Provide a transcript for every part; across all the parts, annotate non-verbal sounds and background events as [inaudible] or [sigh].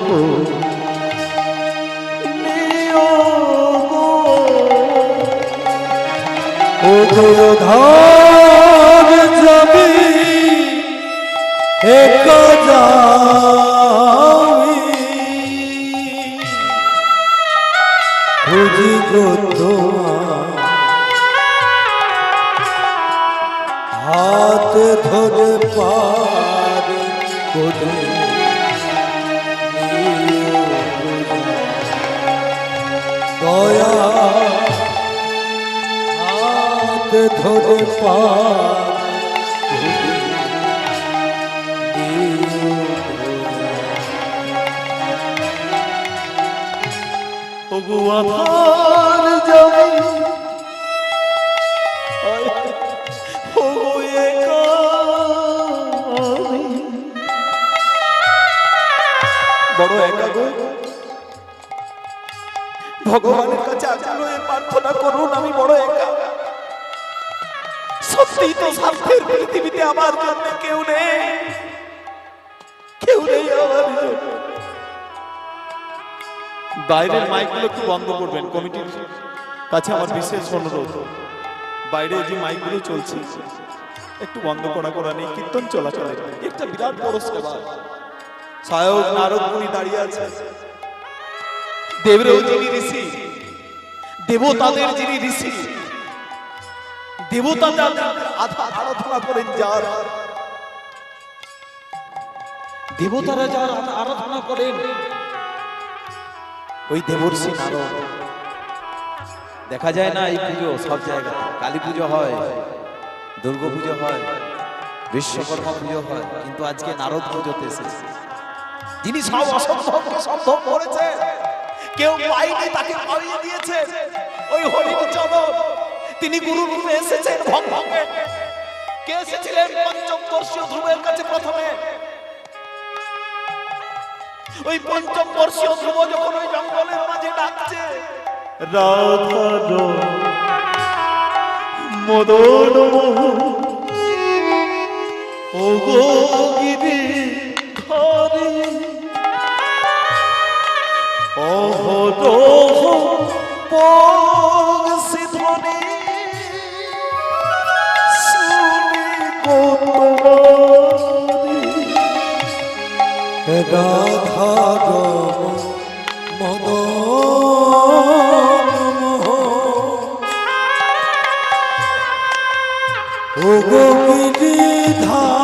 গো। ধার যাবি একা যাবি হাত ধরে একা বড় একা ভগবানের কাছে এ প্রার্থনা করুন আমি বড় একা। সত্যি তো স্বার্থের পৃথিবীতে আমার জন্য কেউ নেই। কেউ নেই আমার বাইরের মাইকগুলো একটু বন্ধ করবেন, কমিটির কাছে আমার বিশেষ অনুরোধ। বাইরে যে মাইকগুলো চলছে, একটু বন্ধ করা করা নেই, কীর্তন চলাচলে একটা বিরাট বড় সেবা সায়ক নারদ মুনি দাঁড়িয়ে আছে। দেবরেও যিনি ঋষি, দেবতাদের যিনি ঋষি আরাধনা করেন যার। দেবতারা যার আরাধনা করেন, ওই দেবর্ষি নারদ। দেখা যায় না এই পুজো সব জায়গায় কালী পুজো হয়, দুর্গা পুজো হয়, বিশ্বকর্মা পুজো হয়, কিন্তু আজকে নারদ পুজোতে এসেছে। সব অসম্ভবকে সম্ভব করেছে কেউ পাইনি তাকে পাইয়ে দিয়েছে। ওই হরিণ চরণ। তিনি গুরু রূপে এসেছেন ভঙ্গে কে এসেছিলেন? পঞ্চম বর্ষীয় ধ্রুবের কাছে প্রথমে। ওই পঞ্চম বর্ষীয় ধ্রুব যখন ওই জঙ্গলের মাঝে ডাকছে রাধার মদন ও গো গিরি ধরে অহরহ পগ সিধনে রাধা মদ ও গোবিন্দি ধারে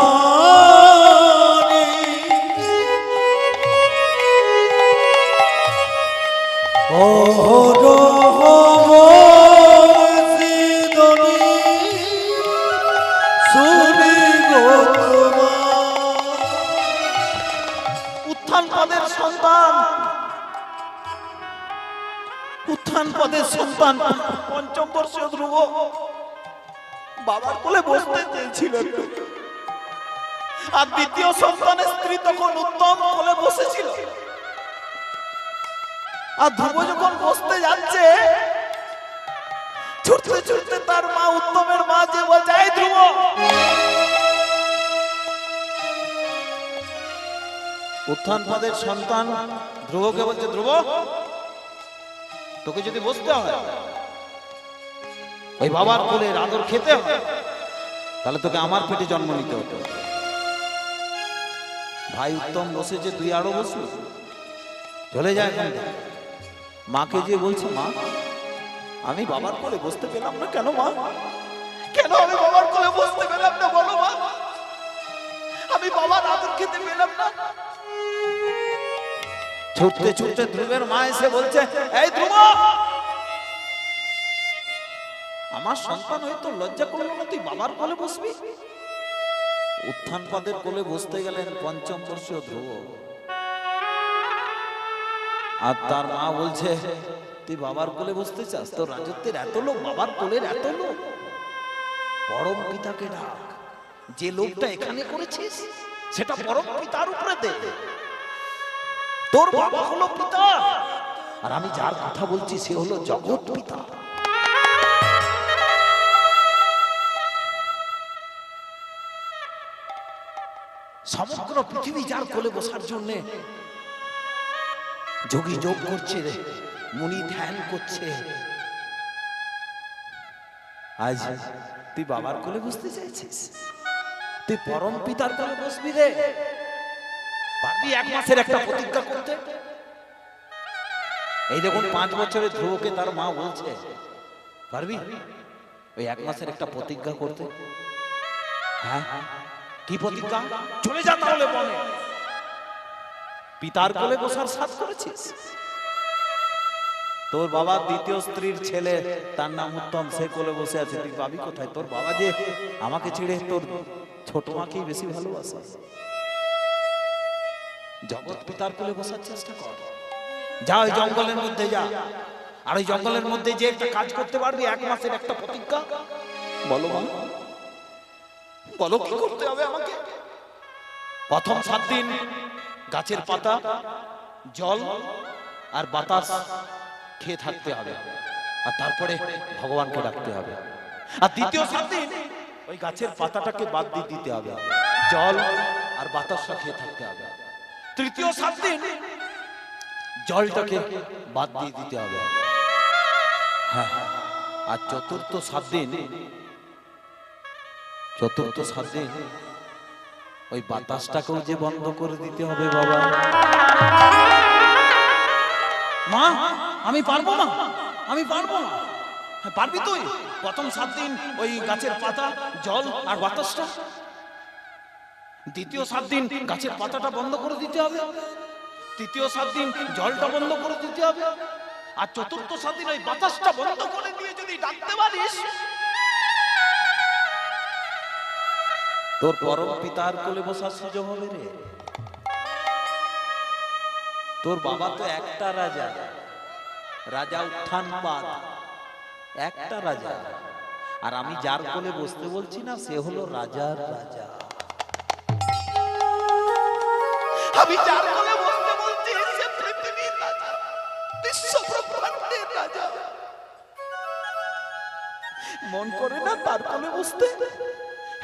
আর দ্বিতীয় সন্তানের স্ত্রী তখন উত্তম কোলে বসেছিল। আর ধ্রুব যখন বসতে যাচ্ছে, ছুটতে ছুটতে তার মা উত্তমের মা যে বলছে, "এই ধ্রুব! উত্থান পদের সন্তান ধ্রুবকে বলছে, ধ্রুব, তোকে যদি বসতে হয়, ওই বাবার কোলে আদর খেতে হয়, তাহলে তোকে আমার পেটে জন্ম নিতে হতো। ভাই উত্তম বসে যে তুই আরও বসবি চলে যায় এখান। মাকে যে বলছে, মা, আমি বাবার কোলে বসতে পেলাম না কেন, মা? কেন আমি বাবার কোলে বসতে পেলাম না, বলো, মা? আমি বাবার আদর খেতে পেলাম না ছুটতে ছুটতে ধ্রুবের মা এসে বলছে, এই ধ্রুব! আমার সন্তান হয়তো লজ্জা করল না, তুই বাবার কোলে বসবি? উত্থান পদের কোলে বসতে গেলেন পঞ্চম বর্ষীয় ধ্রুব। আর তার মা বলছে, তুই বাবার কোলে বসতে চাস? তোর রাজত্বের এত লোক, বাবার কোলের এত লোক। পরম পিতাকে ডাক। যে লোকটা এখানে করেছিস, সেটা পরম পিতার উপরে দে। তোর বাবা হলো পিতা। আর আমি যার কথা বলছি, সে হলো জগৎ পিতা। সমগ্র পৃথিবী যার কোলে বসার জন্যে যোগী যোগ করছে মুনি ধ্যান করছে। আজ তুই বাবার কোলে বসতে চাইছিস? তুই পরম পিতার কোলে বসবি রে। পারবি এক মাসের একটা প্রতিজ্ঞা করতে? এই দেখুন, পাঁচ বছরের ধ্রুবকে তার মা বলছে, পারবি? ওই এক মাসের একটা প্রতিজ্ঞা করতে। হ্যাঁ? কি প্রতিজ্ঞা? চলে যা তাহলে বনে। পিতার কোলে বসার সাথ করেছিস? তোর বাবা দ্বিতীয় স্ত্রীর ছেলে, তার নাম উত্তম, সে কোলে বসে আছে। তুই পাবি কোথায়? তোর বাবা যে আমাকে ছেড়ে তোর ছোট মাকেই বেশি ভালোবাসে। জগৎ পিতার কোলে বসার চেষ্টা কর। যা ওই জঙ্গলের মধ্যে যা। আর ওই জঙ্গলের মধ্যে যে একটা কাজ করতে পারবি, এক মাসের একটা প্রতিজ্ঞা। বলো বলো কি করতে হবে আমাকে? প্রথম সাত দিন গাছের পাতা, জল আর বাতাস খেয়ে থাকতে হবে। আর তারপরে ভগবানকে ডাকতে হবে। আর দ্বিতীয় সাত দিন ওই গাছের পাতাটাকে বাদ দিয়ে দিতে হবে। জল আর বাতাসটা খেয়ে থাকতে হবে। তৃতীয় সাত দিন জলটাকে বাদ দিয়ে দিতে হবে। হ্যাঁ আর চতুর্থ সাত দিন চতুর্থ সাত দিন ওই বাতাসটাকেও যে বন্ধ করে দিতে হবে বাবা। মা আমি পারব না আমি পারব না। হ্যাঁ, পারবি তুই? প্রথম সাত দিন ওই গাছের পাতা জল আর বাতাসটা। দ্বিতীয় সাত দিন গাছের পাতাটা বন্ধ করে দিতে হবে। তৃতীয় সাত দিন জলটা বন্ধ করে দিতে হবে। আর চতুর্থ সাত দিন ওই বাতাসটা বন্ধ করে দিয়ে যদি ডাকতে পারিস, তোর পরম পিতার কোলে বসার সুযোগ হবে রে। তোর বাবা তো একটা রাজা রাজা উত্থান একটা রাজা। আর আমি যার কোলে বসতে বলছি না, সে হলো রাজার রাজা। আমি যার কোলে বসতে বলছি, সে পৃথিবীর রাজা বিশ্ব ব্রহ্মাণ্ডের রাজা। মন করে না তার কোলে বসতে?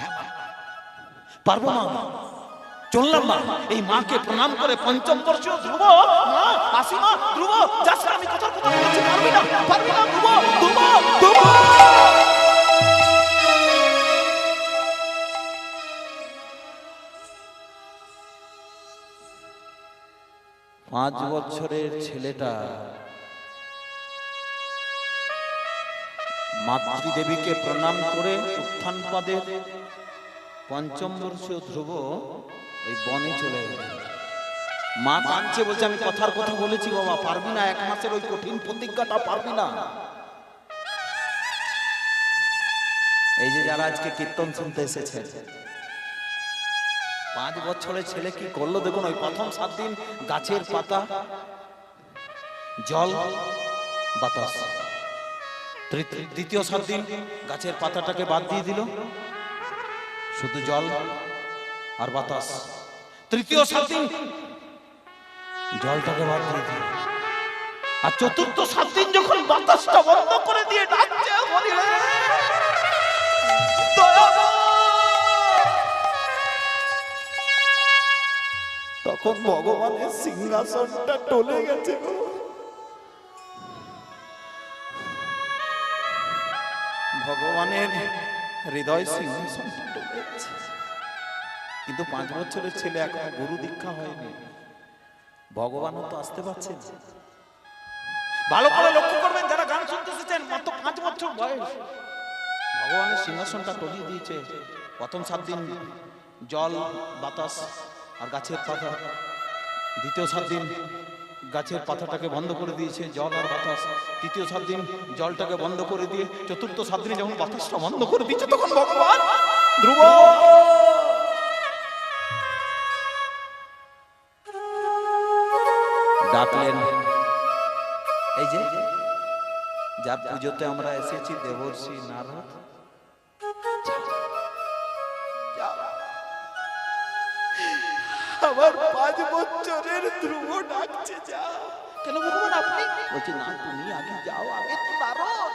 হ্যাঁ পারব মা চললাম মা, এই মাকে প্রণাম করে পঞ্চম বর্ষ ধ্রুব, মা আসি মা ধ্রুব যাস আমি কথার কথা বলছি, পারবি না পারবি না, ধ্রুব ধ্রুব ধ্রুব। পাঁচ বছরের ছেলেটা মাতৃদেবীকে প্রণাম করে উত্থান পদের পঞ্চম বর্ষীয় ধ্রুব ওই বনে চলে গেল মা কাঁদছে, বলছে, আমি কথার কথা বলেছি বাবা, পারবি না? এক মাসের ওই কঠিন প্রতিজ্ঞাটা পারবি না? এই যে যারা আজকে কীর্তন শুনতে এসেছে পাঁচ বছরের ছেলে কি করল? দেখুন, ওই প্রথম সাত দিন গাছের পাতা, জল বাতাস দ্বিতীয় সাত দিন গাছের পাতাটাকে বাদ দিয়ে দিল। শুধু জল আর বাতাস। তৃতীয় সাত দিন জলটাকে বাদ দিয়ে দিল। আর চতুর্থ সাত দিন যখন বাতাসটা বন্ধ করে দিয়ে ডাকছে ভগবানের সিংহাসনটা টলে গেছে ভগবানের হৃদয় সিংহাসনটা কিন্তু পাঁচ বছরের ছেলে এখনও গুরু দীক্ষা হয়নি। ভগবানও তো আসতে পারছে না। ভালো করে লক্ষ্য করবেন, যারা গান শুনতে এসেছেন, মাত্র পাঁচ বছর বয়স। ভগবানের সিংহাসনটা টলিয়ে দিয়েছে। প্রথম সাত দিন জল, বাতাস আর গাছের পাতা। দ্বিতীয় সাত দিন গাছের পাতাটাকে বন্ধ করে দিয়েছে, জল আর বাতাস। তৃতীয় সাত দিন জলটাকে বন্ধ করে দিয়ে, চতুর্থ সাত দিনে যখন বাতাসটা বন্ধ করে দিচ্ছে তখন ভগবান ধ্রুব! ডাকলেন, এই যে যার পুজোতে আমরা এসেছি, দেবর্ষি, নারদ আমার পাঁচ বছরের ধ্রুব ডাকছে যা। কেন ভগবান আপনি? বলছি না তুমি আগে যাও আগে তো নারদ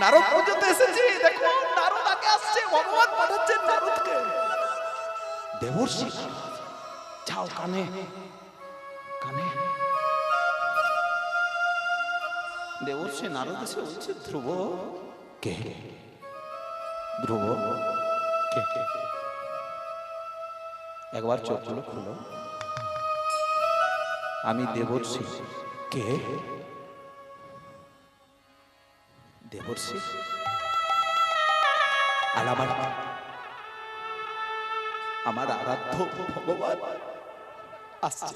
নারদ পর্যন্ত এসেছি দেখো নারদ আগে আসছে ভগবান পাঠাচ্ছেন নারদকে। দেবর্ষি যাও কানে কানে। দেবর্ষি নারদ এসে বলছে ধ্রুব কে ধ্রুব কে? একবার চোখগুলো খুলো আমি দেবর্ষি কে? দেবর্ষি আর আমার আমার আরাধ্য ভগবান আসছে।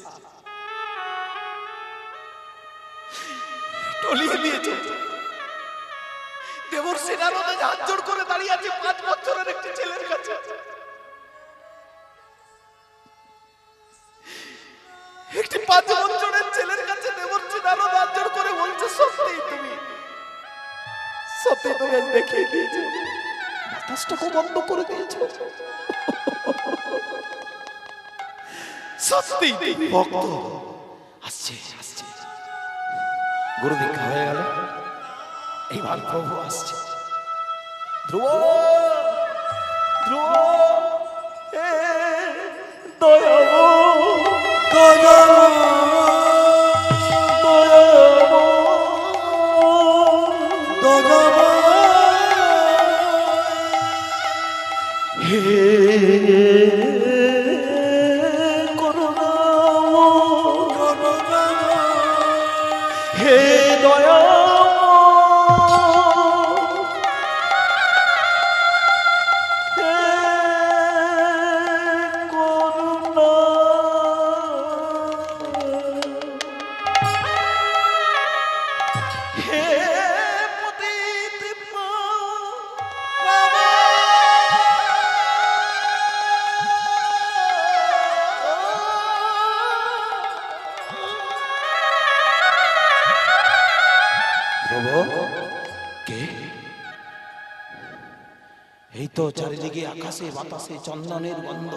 টলিয়ে দিয়েছে। দেবর্ষি নারদে হাত জোড় করে দাঁড়িয়ে আছে পাঁচ বছরের একটি ছেলের কাছে। সত্যি তুমি আজ দেখিয়ে বাতাসটাকে বন্ধ করে দিয়েছ। সত্যি, ভক্ত আসছে আসছে। গুরু দীক্ষা হয়ে গেল। এইবার প্রভু আসছে। ধ্রুব ধ্রুব তো চারিদিকে আকাশে, বাতাসে, চন্দনের গন্ধ।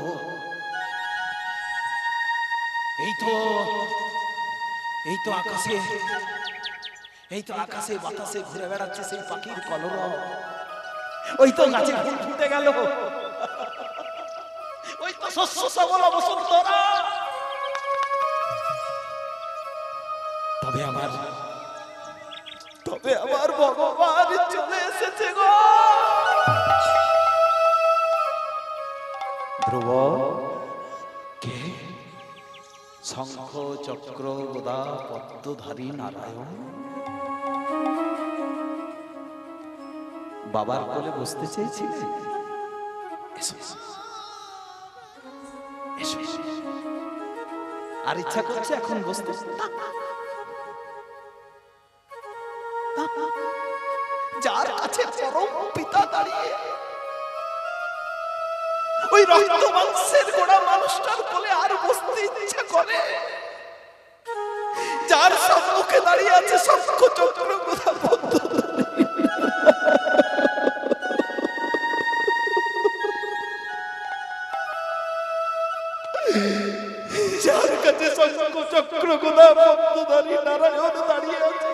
এই তো এই তো আকাশে, এই তো আকাশে, বাতাসে ঘুরে বেড়াচ্ছে সেই পাখির কলর ওই তো গাছে ফুল ফুটে গেল। ওই তো শস্য সবল বসন্তরা তবে আমার তবে আমার ভগবান চলে এসেছে গো। ধ্রুব কে শঙ্খ চক্র গদা পদ্মধারী নারায়ণ বাবার কোলে বসতে চেয়েছিলে এসো। আর ইচ্ছা করছে এখন বসতে। যার কাছে পরম পিতা দাঁড়িয়ে ওই রক্ত মাংসের গোড়া মানুষটার কোলে আর বসতে ইচ্ছা করে। যার সম্মুখে দাঁড়িয়ে আছে শঙ্খ চক্র যার কাছে চক্র কোথা পদ্মধারী নারায়ণ দাঁড়িয়ে আছে।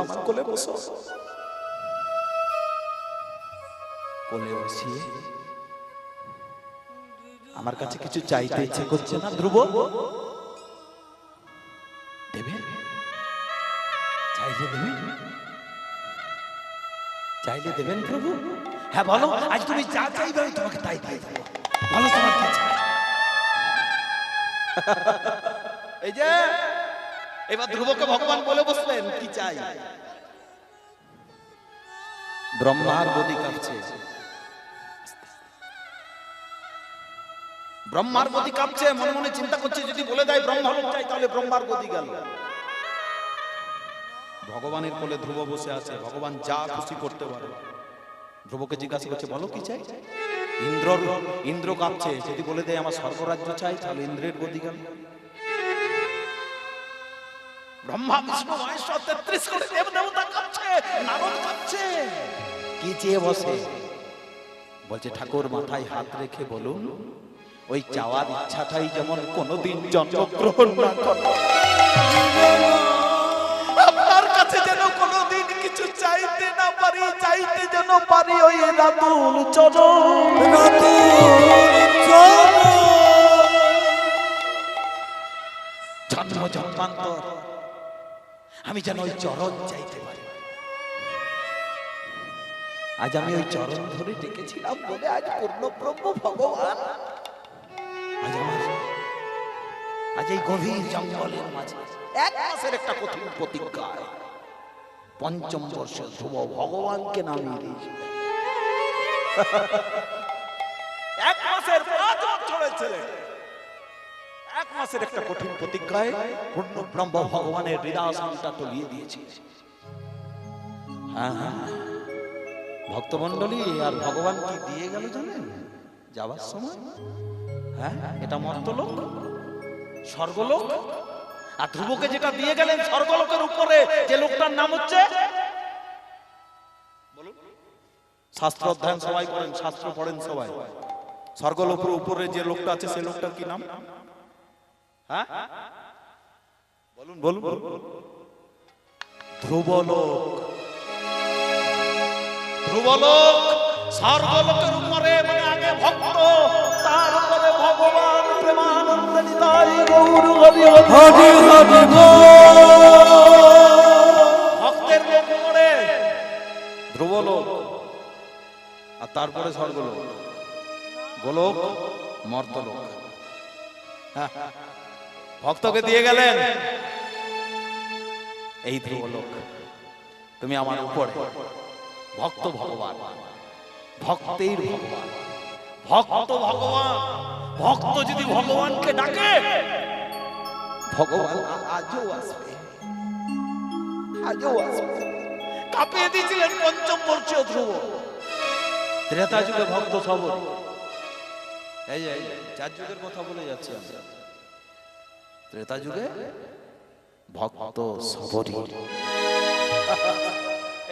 আমার কোলে বসো। কোলে বসিয়ে আমার কাছে কিছু চাইতে ইচ্ছে করছে না, ধ্রুব? দেবে? চাইলে দেবেন চাইলে দেবেন প্রভু হ্যাঁ বলো, আজ তুমি যা চাইবে আমি তোমাকে তাই দিয়ে দেবো। বলো, তোমার কি চাই [laughs] এই যে, এবার ধ্রুবকে ভগবান বলে বসলেন, কি চাই? ব্রহ্মার গদি কাঁপছে। ব্রহ্মার গদি কাঁপছে, মনে মনে চিন্তা করছে, যদি বলে দেয় ব্রহ্মালোক চাই, তাহলে ব্রহ্মার গদি গেল। ভগবানের কোলে ধ্রুব বসে আছে, ভগবান যা খুশি করতে পারে। ধ্রুবকে জিজ্ঞাসা করছে, বলো কি চাই? ইন্দ্র ইন্দ্র কাঁপছে, যদি বলে দেয় আমার স্বর্গরাজ্য চাই, তাহলে ইন্দ্রের গদি গেল। ব্রহ্মা, বিষ্ণু, মহেশ্বর, তেত্রিশ কোটি দেব দেবতা কাঁপছে, নারদ কাঁপছে। কি চেয়ে বসে? বলছে, ঠাকুর, মাথায় হাত রেখে বলুন ওই চাওয়ার ইচ্ছাটাই যেমন কোনোদিন জন্মগ্রহণ না করে। আপনার কাছে যেন কোনোদিন কিছু চাইতে না পারি, চাইতে যেন পারি ওই রাতুল জন্ম জন্মান্তর, আমি যেন ওই চরণ চাইতে পারি। আজ আমি ওই চরণ ধরে ডেকেছিলাম বলে আজ পূর্ণ ব্রহ্ম ভগবান আজ এই গভীর জঙ্গলের মাঝে এক মাসের একটা কঠিন প্রতিজ্ঞায় পঞ্চম বর্ষে ধ্রুব ভগবানকে নামিয়ে দিয়েছিল [laughs] এক মাসের পাঁচ বছরের ছেলে। এক মাসের একটা কঠিন প্রতিজ্ঞায় পূর্ণ ব্রহ্ম ভগবানের হৃদয়াসনটা তলিয়ে দিয়েছি। হ্যাঁ হ্যাঁ ভক্তমণ্ডলী, আর ভগবান কি দিয়ে গেল জানেন? যাবার সময়? হ্যাঁ? এটা মর্তলোক? স্বর্গলোক? আর ধ্রুবকে যেটা দিয়ে গেলেন স্বর্গলোকের উপরে যে লোকটার নাম হচ্ছে? শাস্ত্র অধ্যয়ন সবাই করেন, শাস্ত্র পড়েন সবাই। স্বর্গলোকের উপরে যে লোকটা আছে, সে লোকটার কি নাম? হ্যাঁ? বলুন বলুন। ধ্রুবলোক। ধ্রুবলোক স্বর্গলোকের উপরে মানে আগে ভক্ত, তারপরে ভগবান প্রেমানন্দ নিতাই গৌর হরি হরি। হরি ভক্তের লোক উপরে ধ্রুবলোক আর তারপরে স্বর্গলোক। গোলক মর্তলোক। হ্যাঁ, ভক্তকে দিয়ে গেলেন। এই ধ্রুবলোক তুমি আমার উপরে। ভক্ত ভগবান। ভক্তের ভগবান। ভক্ত ভগবান। ভক্ত যদি ভগবানকে ডাকে ভগবান আজও আসবে। আজও আসবে। কাঁপিয়ে দিয়েছিলেন পঞ্চম বর্ষীয় ধ্রুব। ত্রেতা যুগে ভক্ত সবর এই এই চার যুগের কথা বলে যাচ্ছি আমরা। ত্রেতা যুগে ভক্ত সবরী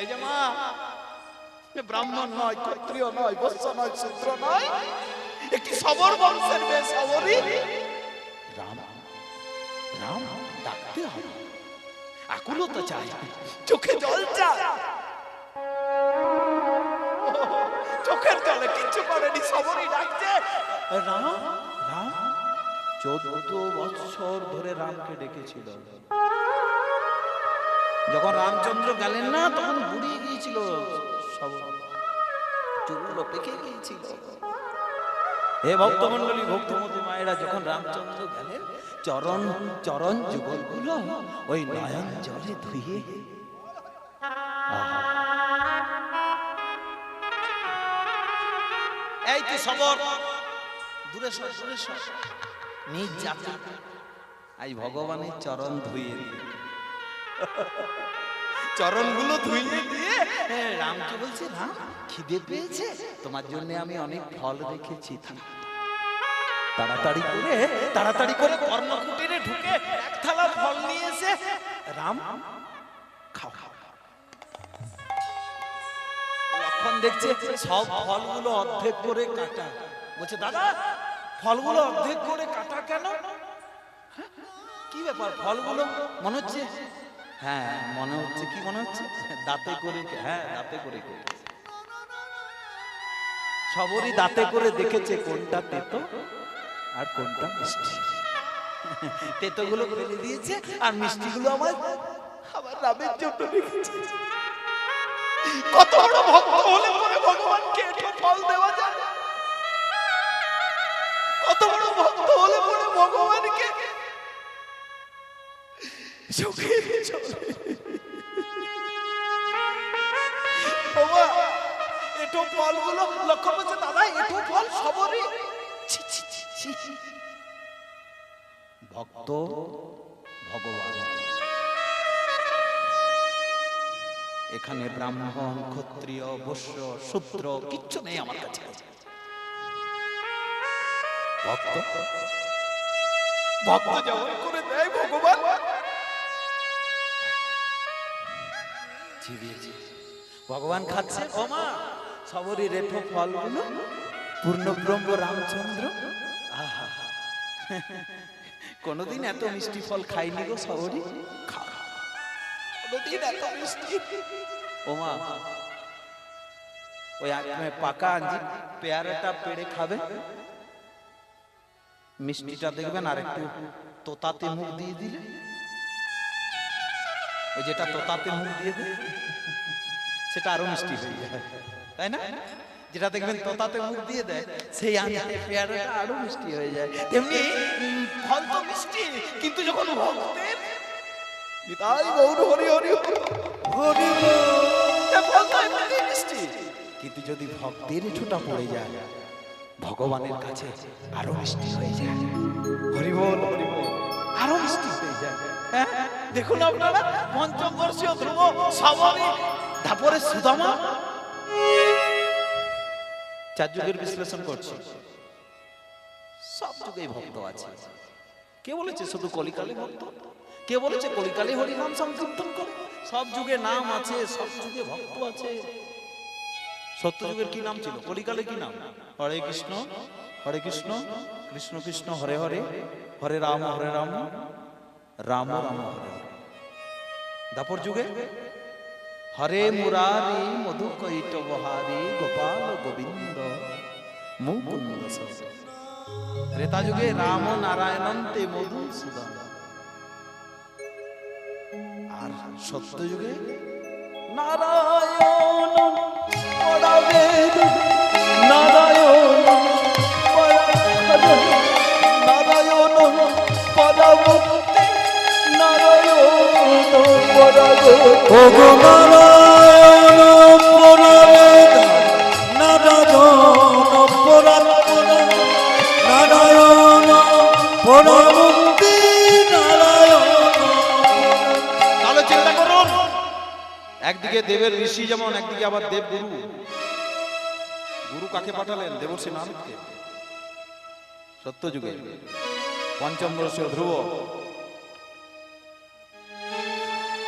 এই যে মা ব্রাহ্মণ নয় ক্ষত্রিয় নয় বৎস নয় শূদ্র নয় একটি সবর বংশের মেয়ে সবরী রাম রাম, ডাকতে হবে। আকুলতা চাই। চোখে জল চায় চোখের জলে কিচ্ছু করেনি, সবরই ডাকছে। রাম রাম, চোদ্দ বছর ধরে রামকে ডেকেছিল। যখন রামচন্দ্র গেলেন না, তখন বুড়িয়ে গিয়েছিল সব চুলগুলো পেকে গিয়েছিল? হে ভক্তমন্ডলী ভক্তমতী মায়েরা, যখন রামচন্দ্র গেলেন, চরণ চরণ যুগলগুলো ওই নয়ন জলে ধুয়ে। এই তুই সবর। দূরে সর দূরে সর। নিজ জাতি। আই ভগবানের চরণ ধুয়ে চরণগুলো ধুইয়ে দিয়ে রামকে বলছে? রাম খিদে পেয়েছে? তোমার জন্য আমি অনেক ফল রেখেছি। তাড়াতাড়ি করে তাড়াতাড়ি করে কর্মকুটিরে ঢুকে এক থালা ফল নিয়ে এসে রাম খাও। খাও লক্ষণ দেখছে সব ফলগুলো অর্ধেক করে কাটা। বলছে দাদা ফলগুলো অর্ধেক করে কাটা কেন? হ্যাঁ, কি ব্যাপার? ফলগুলো মনে হচ্ছে হ্যাঁ মনে হচ্ছে, কি মনে হচ্ছে? দাঁতে করে হ্যাঁ দাঁতে করে। সবরই দাঁতে করে দেখেছে কোনটা তেতো আর কোনটা মিষ্টি। তেতোগুলো ফেলে দিয়েছে আর মিষ্টিগুলো আমার আমার রামের জন্য রেখেছে। কত বড় ভক্ত হলে পরে ভগবানকে একটু ফল দেওয়া যায়। কত বড় ভক্ত হলে পরে ভগবানকে এটো লক্ষ্য করছে দাদা এটো ফল সবরই। ভক্ত ভগবান এখানে ব্রাহ্মণ ক্ষত্রিয় বৈশ্য শূদ্র কিচ্ছু নেই আমার কাছে ভক্ত ভক্ত যেমন করে দেয় ভগবান চিবিয়ে চিবিয়ে। ভগবান খাচ্ছে? ও মা সবরই রেঠো ফলগুলো, পূর্ণব্রহ্ম রামচন্দ্র। আহা, কোনোদিন এত মিষ্টি ফল খাইনি গো সবরই খা, কোনোদিন এত মিষ্টি। ওমা ওই এক- পাকা আঞ্জি পেয়ারাটা পেড়ে খাবে। মিষ্টিটা দেখবেন আর একটু তোতাতে মুখ দিয়ে দিলে। ওই যেটা তোতাতে মুখ দিয়ে দেয়, সেটা আরও মিষ্টি হয়ে যায়। তাই না? যেটা দেখবেন তোতাতে মুখ দিয়ে দেয়, সেই আঞ্জাতে পেয়ারাটা আরও মিষ্টি হয়ে যায়। তেমনি ফল তো মিষ্টি, কিন্তু যখন ভক্তের নিতাই গৌর হরি হরি হরি ফল তো মিষ্টি। কিন্তু যদি ভক্তের ছোটা পড়ে যায়, ভগবানের কাছে আরও মিষ্টি হয়ে যায়। হরি বল হরি বল, আরও মিষ্টি? দেখুন আপনারা পঞ্চবর্ষীয় ধ্রুব, স্বাভাবিক। তারপরে সুদামা। চার যুগের বিশ্লেষণ করছি। সব যুগেই ভক্ত আছে। কে বলেছে শুধু কলিকালে ভক্ত? কে বলেছে কলিকালে হরিনাম সংকীর্তন করে? সব যুগে নাম আছে, সব যুগে ভক্ত আছে। সত্যযুগের কি নাম ছিল? কলিকালে কি নাম? হরে কৃষ্ণ হরে কৃষ্ণ কৃষ্ণ কৃষ্ণ, হরে হরে হরে রাম হরে রাম। রাম রাম। দাপর যুগে হরে মুরারি মধু কৈটবহারি গোপাল গোবিন্দ মুকুন্দ। ত্রেতা যুগে রাম নারায়ণন্তে মধুসূদন আর সত্য যুগে নারায়ণ নারায়ণ। একদিকে দেবের ঋষি যেমন, একদিকে আবার দেব গুরু গুরু কাকে পাঠালেন? দেবর্ষি নারদকে। সত্য যুগে পঞ্চম বর্ষীয় ধ্রুব।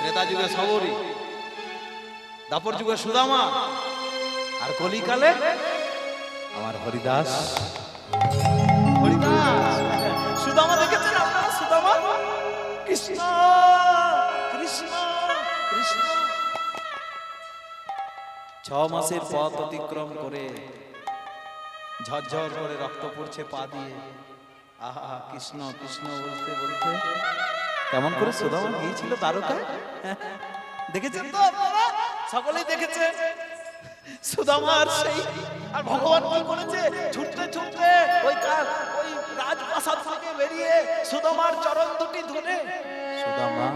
ত্রেতা যুগে সবরী দাপর যুগে সুদামা, আর কলিকালে আমার হরিদাস। হরিদাস! সুদামা দেখেছেন আপনারা? সুদামা? কৃষ্ণ। ছ মাসের পথ অতিক্রম করে ঝরঝর করে রক্ত পড়ছে পা দিয়ে। আহা, কৃষ্ণ কৃষ্ণ বলতে বলতে। কেমন করে সুদামা গিয়েছিল তারকায় দেখেছেন তো আপনারা? সকলেই দেখেছেন সুদামার সেই আর ভগবান কি করেছে? ছুটতে ছুটতে ওই কা- ওই রাজপ্রাসাদ থেকে বেরিয়ে সুদামার চরণ দুটি ধরে সুদামা?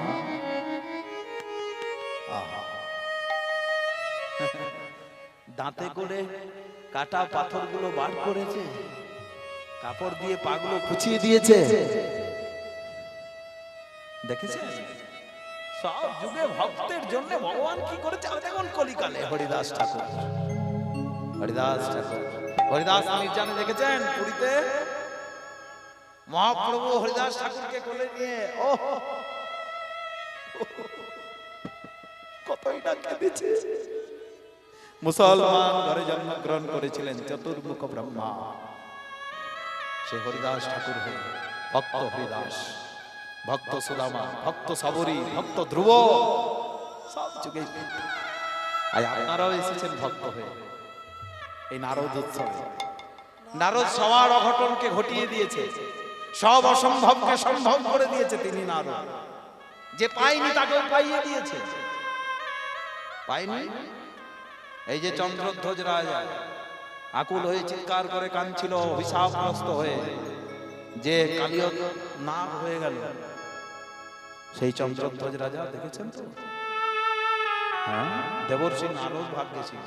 আহা। দাঁতে করে কাটা পাথরগুলো বার করেছে। কাপড় দিয়ে পাগুলো খুচিয়ে দিয়েছে। দেখেছেন? সব যুগে ভক্তের জন্য ভগবান কি করেছে? দেখুন কলিকালে হরিদাস ঠাকুর। হরিদাস ঠাকুর। হরিদাস নির্জানে দেখেছেন? পুরীতে মহাপ্রভু হরিদাস ঠাকুরকে কোলে নিয়ে ও কতই না কেঁদেছে। মুসলমান ঘরে জন্মগ্রহণ করেছিলেন চতুর্মুখ ব্রহ্মা। সে হরিদাস ঠাকুর ভক্ত হরিদাস। ভক্ত সুদামা, ভক্ত সাবরী, ভক্ত ধ্রুব। সব যুগে আজ আপনারাও এসেছেন ভক্ত হয়ে এই নারদ উৎসবে। নারদ সবার অঘটনকে ঘটিয়ে দিয়েছে। সব অসম্ভবকে সম্ভব করে দিয়েছে তিনি নারদ। যে পায়নি তাকেও পাইয়ে দিয়েছে। পায়নি? এই যে চন্দ্রধ্বজ রাজা, আকুল হয়ে চিৎকার করে কাঁদছিল, অভিশাপগ্রস্ত হয়ে। যে কালিয় নাগ হয়ে গেল। সেই চন্দ্রধ্বজ রাজা, দেখেছেন তো? হ্যাঁ দেবর্ষি নারদ ভাগ্যশী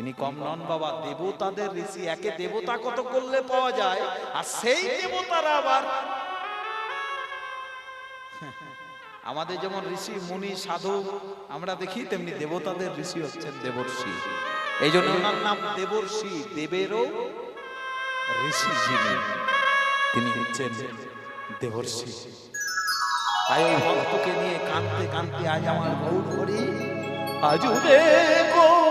ইনি কম নন বাবা, দেবতাদের ঋষি, একে দেবতা কত করলে পাওয়া যায়? আর সেই দেবতারা আবার আমাদের যেমন ঋষি, মুনি, সাধু, আমরা দেখি তেমনি দেবতাদের ঋষি হচ্ছেন দেবর্ষি। এই জন্য ওনার নাম দেবর্ষি, দেবেরও ঋষি যিনি, তিনি হচ্ছেন দেবর্ষি। তাই ওই ভক্তকে নিয়ে কাঁদতে কাঁদতে আজ আমার গৌর করি আজ রে গো